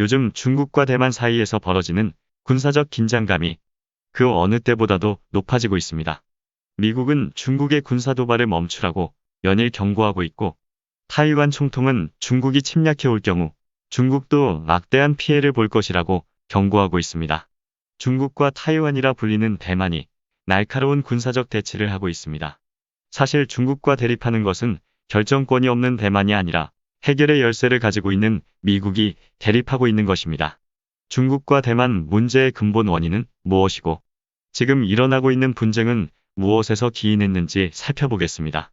요즘 중국과 대만 사이에서 벌어지는 군사적 긴장감이 그 어느 때보다도 높아지고 있습니다. 미국은 중국의 군사 도발을 멈추라고 연일 경고하고 있고 타이완 총통은 중국이 침략해 올 경우 중국도 막대한 피해를 볼 것이라고 경고하고 있습니다. 중국과 타이완이라 불리는 대만이 날카로운 군사적 대치를 하고 있습니다. 사실 중국과 대립하는 것은 결정권이 없는 대만이 아니라 해결의 열쇠를 가지고 있는 미국이 대립하고 있는 것입니다. 중국과 대만 문제의 근본 원인은 무엇이고 지금 일어나고 있는 분쟁은 무엇에서 기인했는지 살펴보겠습니다.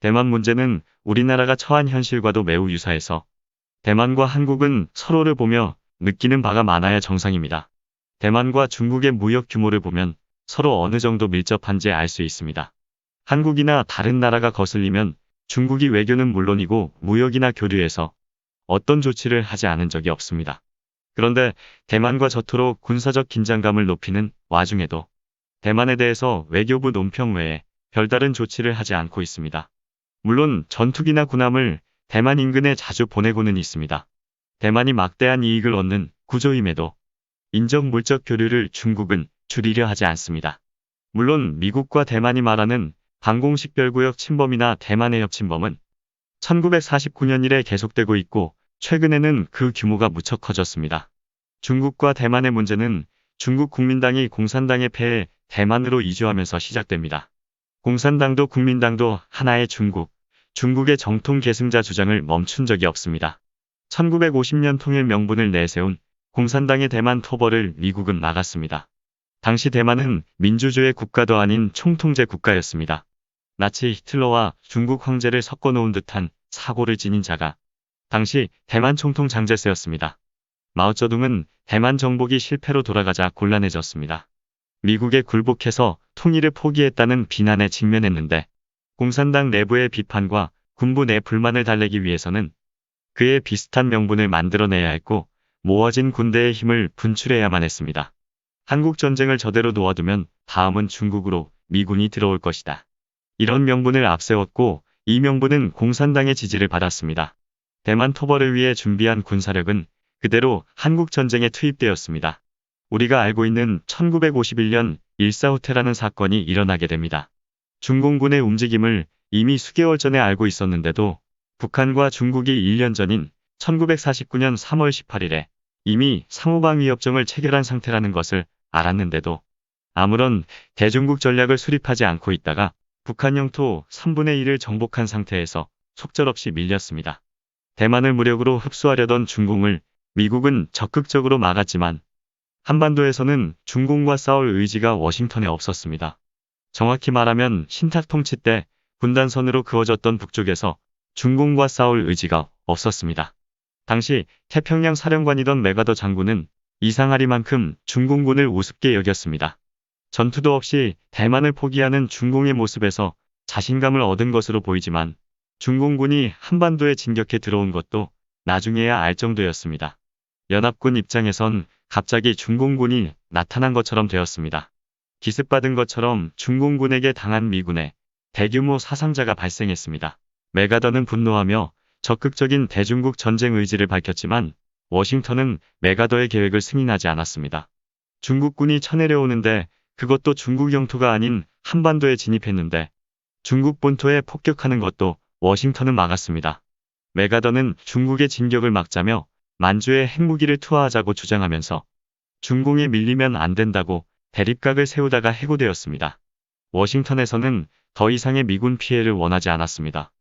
대만 문제는 우리나라가 처한 현실과도 매우 유사해서 대만과 한국은 서로를 보며 느끼는 바가 많아야 정상입니다. 대만과 중국의 무역 규모를 보면 서로 어느 정도 밀접한지 알 수 있습니다. 한국이나 다른 나라가 거슬리면 중국이 외교는 물론이고 무역이나 교류에서 어떤 조치를 하지 않은 적이 없습니다. 그런데 대만과 저토록 군사적 긴장감을 높이는 와중에도 대만에 대해서 외교부 논평 외에 별다른 조치를 하지 않고 있습니다. 물론 전투기나 군함을 대만 인근에 자주 보내고는 있습니다. 대만이 막대한 이익을 얻는 구조임에도 인적 물적 교류를 중국은 줄이려 하지 않습니다. 물론 미국과 대만이 말하는 방공식 별구역 침범이나 대만의 협침범은 1949년 이래 계속되고 있고 최근에는 그 규모가 무척 커졌습니다. 중국과 대만의 문제는 중국 국민당이 공산당의 패에 대만으로 이주하면서 시작됩니다. 공산당도 국민당도 하나의 중국, 중국의 정통 계승자 주장을 멈춘 적이 없습니다. 1950년 통일 명분을 내세운 공산당의 대만 토벌을 미국은 막았습니다. 당시 대만은 민주주의 국가도 아닌 총통제 국가였습니다. 나치 히틀러와 중국 황제를 섞어놓은 듯한 사고를 지닌 자가 당시 대만 총통 장제스였습니다. 마오쩌둥은 대만 정복이 실패로 돌아가자 곤란해졌습니다. 미국에 굴복해서 통일을 포기했다는 비난에 직면했는데 공산당 내부의 비판과 군부 내 불만을 달래기 위해서는 그에 비슷한 명분을 만들어내야 했고 모아진 군대의 힘을 분출해야만 했습니다. 한국 전쟁을 저대로 놓아두면 다음은 중국으로 미군이 들어올 것이다. 이런 명분을 앞세웠고 이 명분은 공산당의 지지를 받았습니다. 대만 토벌을 위해 준비한 군사력은 그대로 한국 전쟁에 투입되었습니다. 우리가 알고 있는 1951년 일사후퇴라는 사건이 일어나게 됩니다. 중공군의 움직임을 이미 수개월 전에 알고 있었는데도 북한과 중국이 1년 전인 1949년 3월 18일에 이미 상호방 위협정을 체결한 상태라는 것을 알았는데도 아무런 대중국 전략을 수립하지 않고 있다가 북한 영토 3분의 1을 정복한 상태에서 속절없이 밀렸습니다. 대만을 무력으로 흡수하려던 중공을 미국은 적극적으로 막았지만 한반도에서는 중공과 싸울 의지가 워싱턴에 없었습니다. 정확히 말하면 신탁 통치 때 분단선으로 그어졌던 북쪽에서 중공과 싸울 의지가 없었습니다. 당시 태평양 사령관이던 메가더 장군은 이상하리만큼 중공군을 우습게 여겼습니다. 전투도 없이 대만을 포기하는 중공의 모습에서 자신감을 얻은 것으로 보이지만 중공군이 한반도에 진격해 들어온 것도 나중에야 알 정도였습니다. 연합군 입장에선 갑자기 중공군이 나타난 것처럼 되었습니다. 기습받은 것처럼 중공군에게 당한 미군에 대규모 사상자가 발생했습니다. 메가더는 분노하며 적극적인 대중국 전쟁 의지를 밝혔지만 워싱턴은 메가더의 계획을 승인하지 않았습니다. 중국군이 쳐내려오는데 그것도 중국 영토가 아닌 한반도에 진입했는데 중국 본토에 폭격하는 것도 워싱턴은 막았습니다. 메가더는 중국의 진격을 막자며 만주에 핵무기를 투하하자고 주장하면서 중공에 밀리면 안 된다고 대립각을 세우다가 해고되었습니다. 워싱턴에서는 더 이상의 미군 피해를 원하지 않았습니다.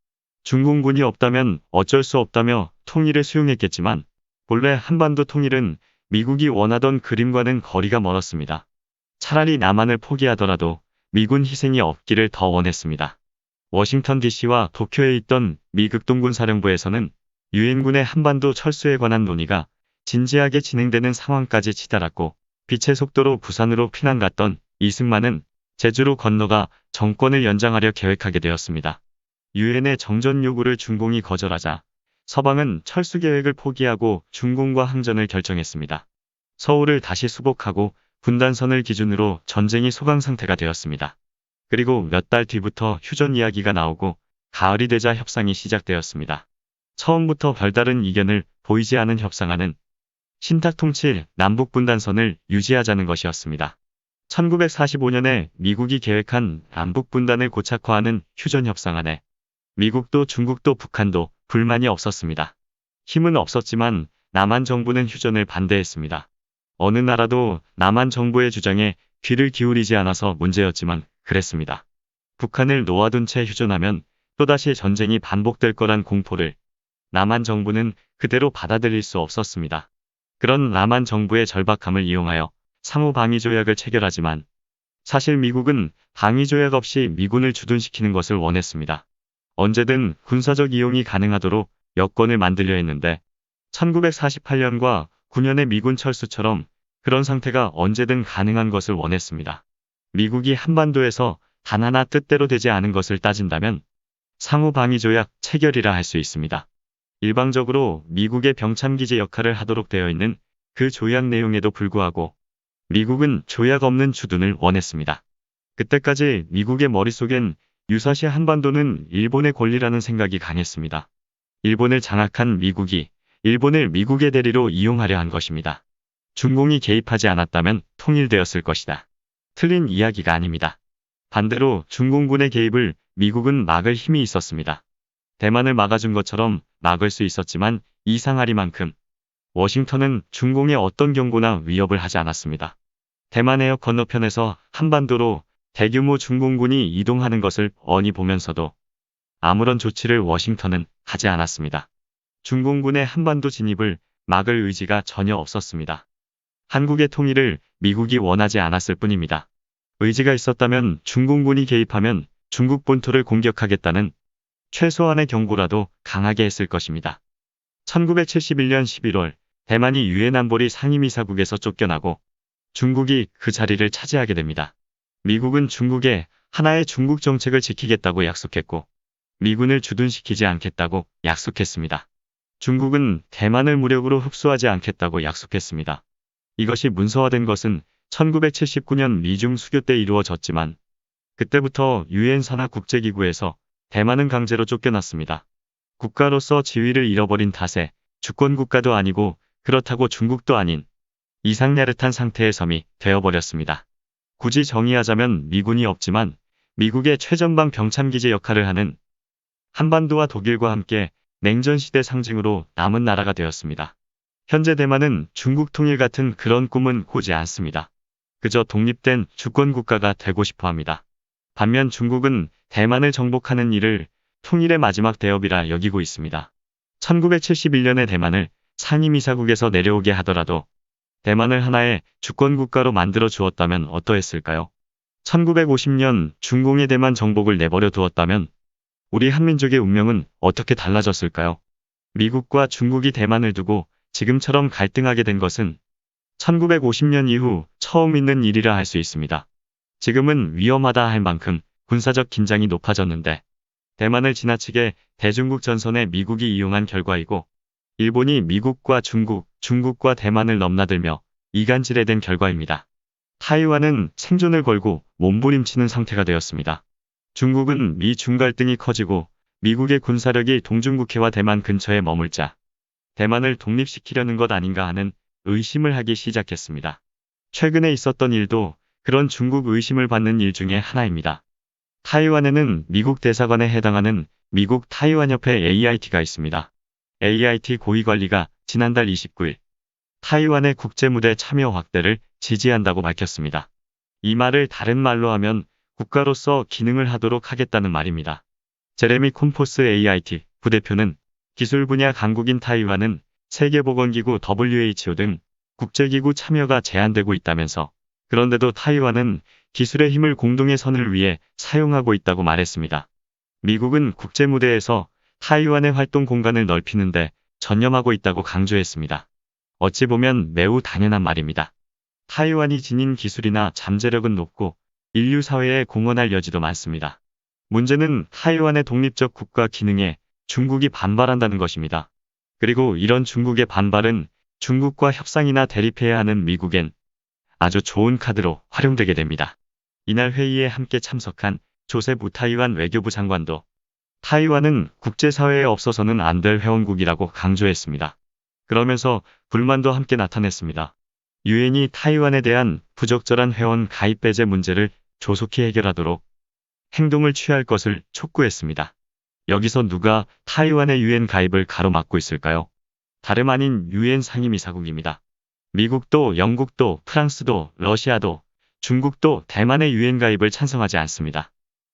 중공군이 없다면 어쩔 수 없다며 통일을 수용했겠지만 본래 한반도 통일은 미국이 원하던 그림과는 거리가 멀었습니다. 차라리 남한을 포기하더라도 미군 희생이 없기를 더 원했습니다. 워싱턴 DC와 도쿄에 있던 미 극동군 사령부에서는 유엔군의 한반도 철수에 관한 논의가 진지하게 진행되는 상황까지 치달았고 빛의 속도로 부산으로 피난 갔던 이승만은 제주로 건너가 정권을 연장하려 계획하게 되었습니다. 유엔의 정전 요구를 중공이 거절하자 서방은 철수 계획을 포기하고 중공과 항전을 결정했습니다. 서울을 다시 수복하고 분단선을 기준으로 전쟁이 소강 상태가 되었습니다. 그리고 몇 달 뒤부터 휴전 이야기가 나오고 가을이 되자 협상이 시작되었습니다. 처음부터 별다른 이견을 보이지 않은 협상안은 신탁 통치 남북 분단선을 유지하자는 것이었습니다. 1945년에 미국이 계획한 남북 분단을 고착화하는 휴전 협상안에 미국도 중국도 북한도 불만이 없었습니다. 힘은 없었지만 남한 정부는 휴전을 반대했습니다. 어느 나라도 남한 정부의 주장에 귀를 기울이지 않아서 문제였지만 그랬습니다. 북한을 놓아둔 채 휴전하면 또다시 전쟁이 반복될 거란 공포를 남한 정부는 그대로 받아들일 수 없었습니다. 그런 남한 정부의 절박함을 이용하여 상호 방위 조약을 체결하지만 사실 미국은 방위 조약 없이 미군을 주둔시키는 것을 원했습니다. 언제든 군사적 이용이 가능하도록 여건을 만들려 했는데 1948년과 9년의 미군 철수처럼 그런 상태가 언제든 가능한 것을 원했습니다. 미국이 한반도에서 단 하나 뜻대로 되지 않은 것을 따진다면 상호 방위 조약 체결이라 할 수 있습니다. 일방적으로 미국의 병참기지 역할을 하도록 되어 있는 그 조약 내용에도 불구하고 미국은 조약 없는 주둔을 원했습니다. 그때까지 미국의 머릿속엔 유사시 한반도는 일본의 권리라는 생각이 강했습니다. 일본을 장악한 미국이 일본을 미국의 대리로 이용하려 한 것입니다. 중공이 개입하지 않았다면 통일되었을 것이다. 틀린 이야기가 아닙니다. 반대로 중공군의 개입을 미국은 막을 힘이 있었습니다. 대만을 막아준 것처럼 막을 수 있었지만 이상하리만큼 워싱턴은 중공의 어떤 경고나 위협을 하지 않았습니다. 대만 해역 건너편에서 한반도로 대규모 중공군이 이동하는 것을 뻔히 보면서도 아무런 조치를 워싱턴은 하지 않았습니다. 중공군의 한반도 진입을 막을 의지가 전혀 없었습니다. 한국의 통일을 미국이 원하지 않았을 뿐입니다. 의지가 있었다면 중공군이 개입하면 중국 본토를 공격하겠다는 최소한의 경고라도 강하게 했을 것입니다. 1971년 11월 대만이 유엔 안보리 상임이사국에서 쫓겨나고 중국이 그 자리를 차지하게 됩니다. 미국은 중국에 하나의 중국 정책을 지키겠다고 약속했고 미군을 주둔시키지 않겠다고 약속했습니다. 중국은 대만을 무력으로 흡수하지 않겠다고 약속했습니다. 이것이 문서화된 것은 1979년 미중 수교 때 이루어졌지만 그때부터 유엔 산하 국제기구에서 대만은 강제로 쫓겨났습니다. 국가로서 지위를 잃어버린 탓에 주권 국가도 아니고 그렇다고 중국도 아닌 이상야릇한 상태의 섬이 되어버렸습니다. 굳이 정의하자면 미군이 없지만 미국의 최전방 병참기지 역할을 하는 한반도와 독일과 함께 냉전시대 상징으로 남은 나라가 되었습니다. 현재 대만은 중국 통일 같은 그런 꿈은 꾸지 않습니다. 그저 독립된 주권 국가가 되고 싶어 합니다. 반면 중국은 대만을 정복하는 일을 통일의 마지막 대업이라 여기고 있습니다. 1971년에 대만을 상임이사국에서 내려오게 하더라도 대만을 하나의 주권 국가로 만들어 주었다면 어떠했을까요? 1950년 중공의 대만 정복을 내버려 두었다면 우리 한민족의 운명은 어떻게 달라졌을까요? 미국과 중국이 대만을 두고 지금처럼 갈등하게 된 것은 1950년 이후 처음 있는 일이라 할 수 있습니다. 지금은 위험하다 할 만큼 군사적 긴장이 높아졌는데 대만을 지나치게 대중국 전선에 미국이 이용한 결과이고 일본이 미국과 중국, 중국과 대만을 넘나들며 이간질해댄 결과입니다. 타이완은 생존을 걸고 몸부림치는 상태가 되었습니다. 중국은 미중 갈등이 커지고 미국의 군사력이 동중국해와 대만 근처에 머물자 대만을 독립시키려는 것 아닌가 하는 의심을 하기 시작했습니다. 최근에 있었던 일도 그런 중국 의심을 받는 일 중에 하나입니다. 타이완에는 미국 대사관에 해당하는 미국 타이완협회 AIT가 있습니다. AIT 고위관리가 지난달 29일 타이완의 국제무대 참여 확대를 지지한다고 밝혔습니다. 이 말을 다른 말로 하면 국가로서 기능을 하도록 하겠다는 말입니다. 제레미 콤포스 AIT 부대표는 기술 분야 강국인 타이완은 세계보건기구 WHO 등 국제기구 참여가 제한되고 있다면서 그런데도 타이완은 기술의 힘을 공동의 선을 위해 사용하고 있다고 말했습니다. 미국은 국제무대에서 타이완의 활동 공간을 넓히는데 전념하고 있다고 강조했습니다. 어찌 보면 매우 당연한 말입니다. 타이완이 지닌 기술이나 잠재력은 높고 인류 사회에 공헌할 여지도 많습니다. 문제는 타이완의 독립적 국가 기능에 중국이 반발한다는 것입니다. 그리고 이런 중국의 반발은 중국과 협상이나 대립해야 하는 미국엔 아주 좋은 카드로 활용되게 됩니다. 이날 회의에 함께 참석한 조셉 우타이완 외교부 장관도 타이완은 국제사회에 없어서는 안 될 회원국이라고 강조했습니다. 그러면서 불만도 함께 나타냈습니다. 유엔이 타이완에 대한 부적절한 회원 가입 배제 문제를 조속히 해결하도록 행동을 취할 것을 촉구했습니다. 여기서 누가 타이완의 유엔 가입을 가로막고 있을까요? 다름 아닌 유엔 상임이사국입니다. 미국도 영국도 프랑스도 러시아도 중국도 대만의 유엔 가입을 찬성하지 않습니다.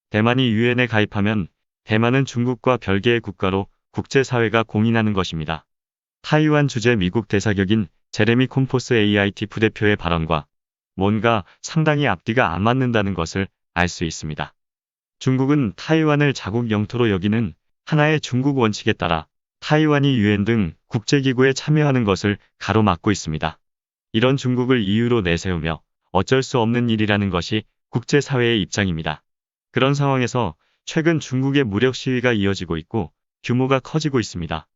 대만이 유엔에 가입하면 대만은 중국과 별개의 국가로 국제사회가 공인하는 것입니다. 타이완 주재 미국 대사격인 제레미 콤포스 AIT 부대표의 발언과 뭔가 상당히 앞뒤가 안 맞는다는 것을 알 수 있습니다. 중국은 타이완을 자국 영토로 여기는 하나의 중국 원칙에 따라 타이완이 유엔 등 국제기구에 참여하는 것을 가로막고 있습니다. 이런 중국을 이유로 내세우며 어쩔 수 없는 일이라는 것이 국제사회의 입장입니다. 그런 상황에서 최근 중국의 무력 시위가 이어지고 있고 규모가 커지고 있습니다.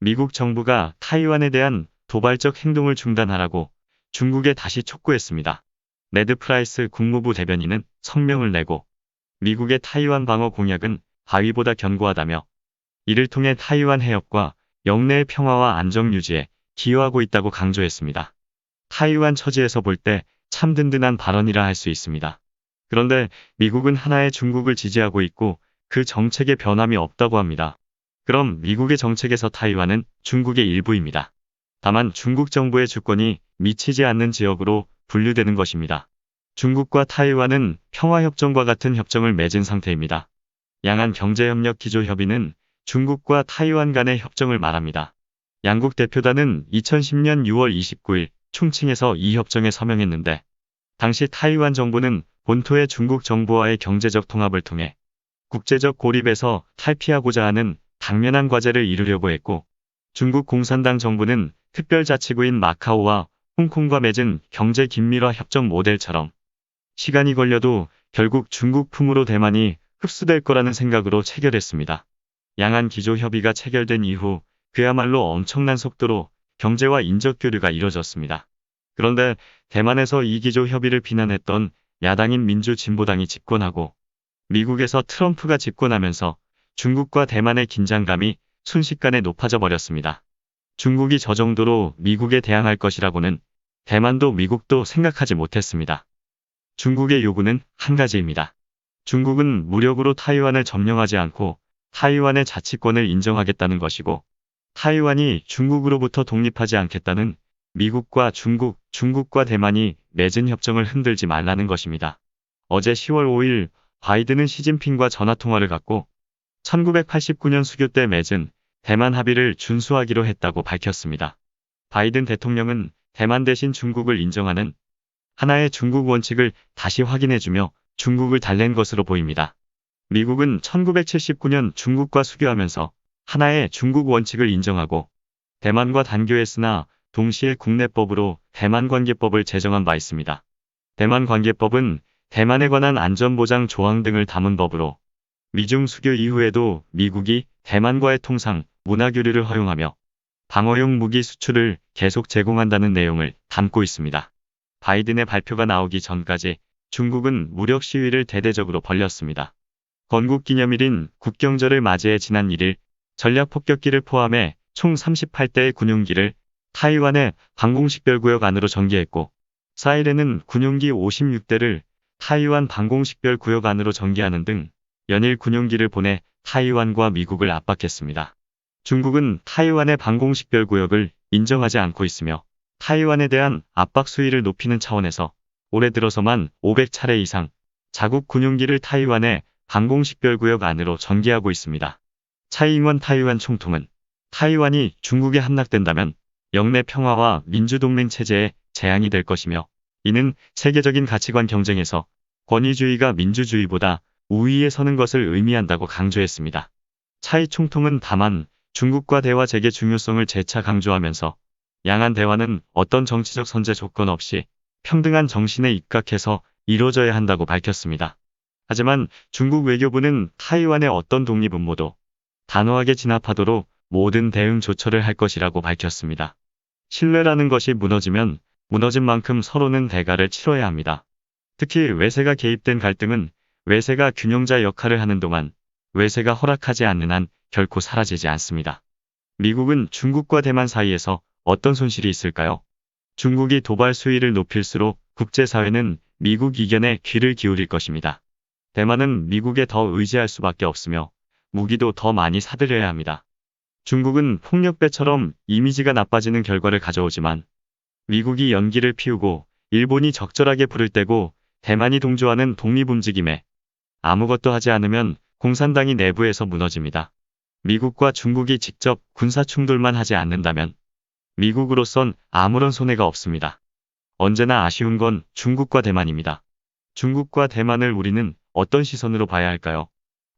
미국 정부가 타이완에 대한 도발적 행동을 중단하라고 중국에 다시 촉구했습니다. 네드 프라이스 국무부 대변인은 성명을 내고 미국의 타이완 방어 공약은 바위보다 견고하다며 이를 통해 타이완 해협과 영내의 평화와 안정 유지에 기여하고 있다고 강조했습니다. 타이완 처지에서 볼 때 참 든든한 발언이라 할 수 있습니다. 그런데 미국은 하나의 중국을 지지하고 있고 그 정책에 변함이 없다고 합니다. 그럼 미국의 정책에서 타이완은 중국의 일부입니다. 다만 중국 정부의 주권이 미치지 않는 지역으로 분류되는 것입니다. 중국과 타이완은 평화협정과 같은 협정을 맺은 상태입니다. 양안 경제협력 기조협의는 중국과 타이완 간의 협정을 말합니다. 양국 대표단은 2010년 6월 29일 충칭에서 이 협정에 서명했는데 당시 타이완 정부는 본토의 중국 정부와의 경제적 통합을 통해 국제적 고립에서 탈피하고자 하는 당면한 과제를 이루려고 했고 중국 공산당 정부는 특별자치구인 마카오와 홍콩과 맺은 경제 긴밀화 협정 모델처럼 시간이 걸려도 결국 중국 품으로 대만이 흡수될 거라는 생각으로 체결했습니다. 양안 기조 협의가 체결된 이후 그야말로 엄청난 속도로 경제와 인적 교류가 이뤄졌습니다. 그런데 대만에서 이 기조 협의를 비난했던 야당인 민주진보당이 집권하고 미국에서 트럼프가 집권하면서 중국과 대만의 긴장감이 순식간에 높아져 버렸습니다. 중국이 저 정도로 미국에 대항할 것이라고는 대만도 미국도 생각하지 못했습니다. 중국의 요구는 한 가지입니다. 중국은 무력으로 타이완을 점령하지 않고 타이완의 자치권을 인정하겠다는 것이고 타이완이 중국으로부터 독립하지 않겠다는 미국과 중국, 중국과 대만이 맺은 협정을 흔들지 말라는 것입니다. 어제 10월 5일 바이든은 시진핑과 전화통화를 갖고 1989년 수교 때 맺은 대만 합의를 준수하기로 했다고 밝혔습니다. 바이든 대통령은 대만 대신 중국을 인정하는 하나의 중국 원칙을 다시 확인해주며 중국을 달랜 것으로 보입니다. 미국은 1979년 중국과 수교하면서 하나의 중국 원칙을 인정하고 대만과 단교했으나 동시에 국내법으로 대만관계법을 제정한 바 있습니다. 대만관계법은 대만에 관한 안전보장 조항 등을 담은 법으로 미중 수교 이후에도 미국이 대만과의 통상, 문화교류를 허용하며 방어용 무기 수출을 계속 제공한다는 내용을 담고 있습니다. 바이든의 발표가 나오기 전까지 중국은 무력 시위를 대대적으로 벌였습니다. 건국 기념일인 국경절을 맞이해 지난 1일 전략 폭격기를 포함해 총 38대의 군용기를 타이완의 방공식별구역 안으로 전개했고 4일에는 군용기 56대를 타이완 방공식별구역 안으로 전개하는 등 연일 군용기를 보내 타이완과 미국을 압박했습니다. 중국은 타이완의 방공식별구역을 인정하지 않고 있으며 타이완에 대한 압박 수위를 높이는 차원에서 올해 들어서만 500차례 이상 자국 군용기를 타이완의 방공식별구역 안으로 전개하고 있습니다. 차이잉원 타이완 총통은 타이완이 중국에 함락된다면 영내 평화와 민주동맹 체제에 재앙이 될 것이며 이는 세계적인 가치관 경쟁에서 권위주의가 민주주의보다 우위에 서는 것을 의미한다고 강조했습니다. 차이 총통은 다만 중국과 대화 재개 중요성을 재차 강조하면서 양안 대화는 어떤 정치적 선제 조건 없이 평등한 정신에 입각해서 이루어져야 한다고 밝혔습니다. 하지만 중국 외교부는 타이완의 어떤 독립 음모도 단호하게 진압하도록 모든 대응 조처를 할 것이라고 밝혔습니다. 신뢰라는 것이 무너지면 무너진 만큼 서로는 대가를 치러야 합니다. 특히 외세가 개입된 갈등은 외세가 균형자 역할을 하는 동안 외세가 허락하지 않는 한 결코 사라지지 않습니다. 미국은 중국과 대만 사이에서 어떤 손실이 있을까요? 중국이 도발 수위를 높일수록 국제사회는 미국 이견에 귀를 기울일 것입니다. 대만은 미국에 더 의지할 수밖에 없으며 무기도 더 많이 사들여야 합니다. 중국은 폭력배처럼 이미지가 나빠지는 결과를 가져오지만 미국이 연기를 피우고 일본이 적절하게 불을 떼고 대만이 동조하는 독립움직임에 아무것도 하지 않으면 공산당이 내부에서 무너집니다. 미국과 중국이 직접 군사 충돌만 하지 않는다면 미국으로선 아무런 손해가 없습니다. 언제나 아쉬운 건 중국과 대만입니다. 중국과 대만을 우리는 어떤 시선으로 봐야 할까요?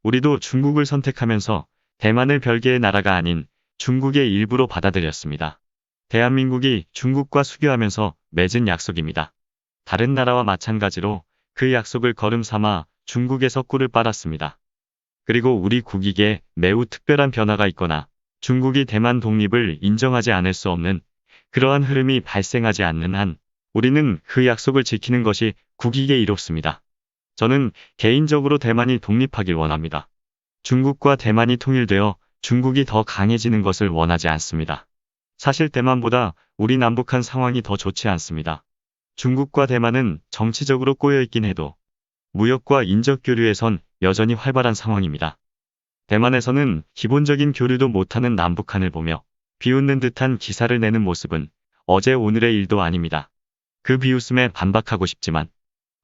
우리도 중국을 선택하면서 대만을 별개의 나라가 아닌 중국의 일부로 받아들였습니다. 대한민국이 중국과 수교하면서 맺은 약속입니다. 다른 나라와 마찬가지로 그 약속을 걸음 삼아 중국에서 꿀을 빨았습니다. 그리고 우리 국익에 매우 특별한 변화가 있거나 중국이 대만 독립을 인정하지 않을 수 없는 그러한 흐름이 발생하지 않는 한 우리는 그 약속을 지키는 것이 국익에 이롭습니다. 저는 개인적으로 대만이 독립하길 원합니다. 중국과 대만이 통일되어 중국이 더 강해지는 것을 원하지 않습니다. 사실 대만보다 우리 남북한 상황이 더 좋지 않습니다. 중국과 대만은 정치적으로 꼬여있긴 해도 무역과 인적 교류에선 여전히 활발한 상황입니다. 대만에서는 기본적인 교류도 못하는 남북한을 보며 비웃는 듯한 기사를 내는 모습은 어제 오늘의 일도 아닙니다. 그 비웃음에 반박하고 싶지만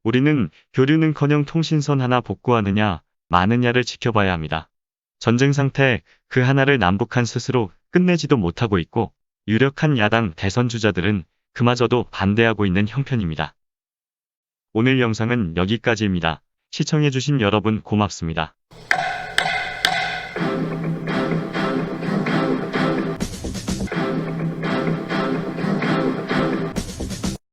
우리는 교류는커녕 통신선 하나 복구하느냐 마느냐를 지켜봐야 합니다. 전쟁 상태 그 하나를 남북한 스스로 끝내지도 못하고 있고 유력한 야당 대선 주자들은 그마저도 반대하고 있는 형편입니다. 오늘 영상은 여기까지입니다. 시청해주신 여러분 고맙습니다.